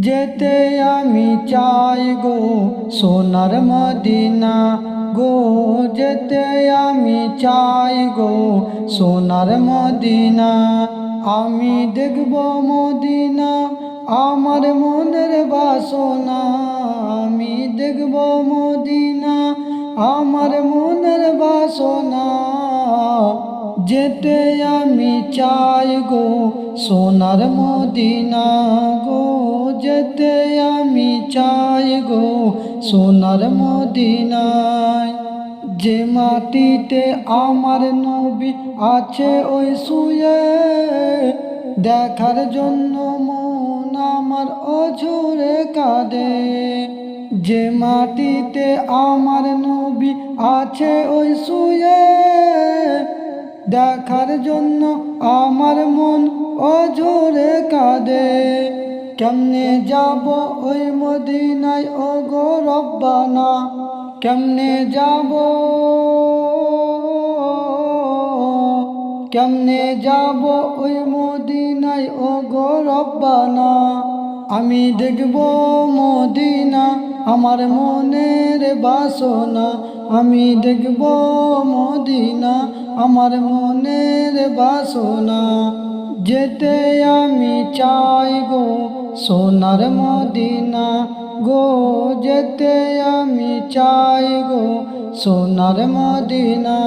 যেতে আমি চাই গো সোনার মদিনা গো, যেতে আমি চাই গো সোনার মদিনা। আমি দেখব মদিনা, আমার মনের বাসনা। আমি দেখব মদিনা, আমার মনের বাসনা। যেতে আমি চাই গো, সোনার মদিনা গো। যেতে আমি চাই গো, সোনার মদিনায়। যে মাটিতে আমার নবী আছে, ওই শুয়ে দেখার জন্য মন আমার অঝরে কাঁদে। যে মাটিতে আমার নবী আছে, ওই শুয়ে দেখার জন্য আমার মন অঝরে কাঁদে। কেমনে যাব ওই মদিনায়? ও গো রব্বানা, কেমনে যাব? কেমনে যাব ওই মদিনায়? ও গো রব্বানা, আমি দেখব মদিনা আমার মনের বাসনা, আমি দেখব মদিনা। আমার মনের বাসনা, যেতে আমি চাই গো সোনার মদিনা। গো, যেতে আমি চাই গো সোনার মদিনা।